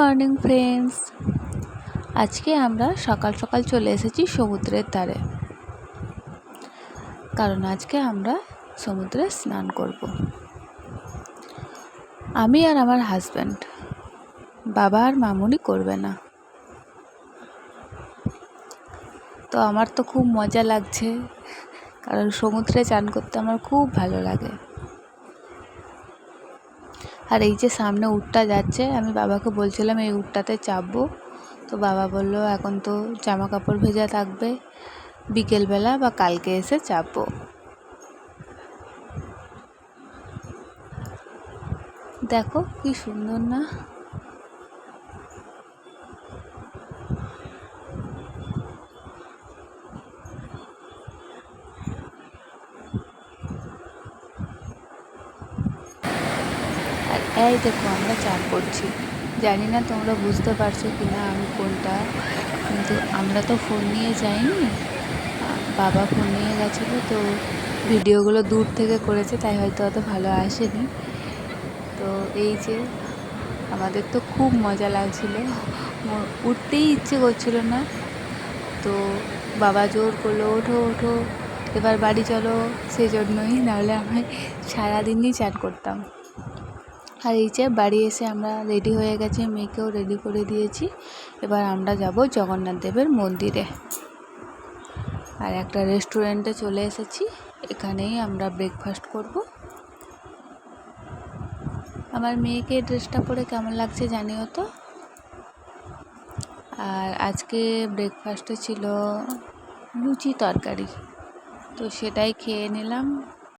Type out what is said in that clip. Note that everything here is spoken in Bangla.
মর্নিং ফ্রেন্ডস আজকে আমরা সকাল সকাল চলে এসেছি সমুদ্রের ধারে। কারণ আজকে আমরা সমুদ্রে স্নান করব। আমি আর আমার হাজব্যান্ড বাবা আর মামুনি করবে না। তো আমার তো খুব মজা লাগছে, কারণ সমুদ্রে চান করতে আমার খুব ভালো লাগে। আর এই যে সামনে উটটা যাচ্ছে, আমি বাবাকে বলছিলাম, এই উটটাতে চাপবো। তো বাবা বলল, এখন তো জামা কাপড় ভেজা থাকবে, বিকেলবেলা বা কালকে এসে চাপবো। দেখো কি সুন্দর না আর এই দেখো, আমরা চান করছি। জানি না তোমরা বুঝতে পারছ কি না আমি কোনটা, কিন্তু আমরা তো ফোন নিয়ে যাইনি। বাবা ফোন নিয়ে গেছিল, তো ভিডিওগুলো দূর থেকে করেছে, তাই হয়তো অত ভালো আসেনি। তো এই যে, আমাদের তো খুব মজা লাগছিল। উঠতেই ইচ্ছে করছিল না। তো বাবা জোর করল, ওঠো ওঠো, এবার বাড়ি চলো সেই জন্যই নাহলে আমি সারাদিনই চান করতাম। আর এই যে বাড়ি এসে আমরা রেডি হয়ে গেছি, মেয়েকেও রেডি করে দিয়েছি। এবার আমরা যাব জগন্নাথ দেবের মন্দিরে। আর একটা রেস্টুরেন্টে চলে এসেছি, এখানেই আমরা ব্রেকফাস্ট করব। আমার মেয়েকে ড্রেসটা পরে কেমন লাগছে জানিও তো? আর আজকে ব্রেকফাস্টে ছিল লুচি তরকারি, তো সেটাই খেয়ে নিলাম।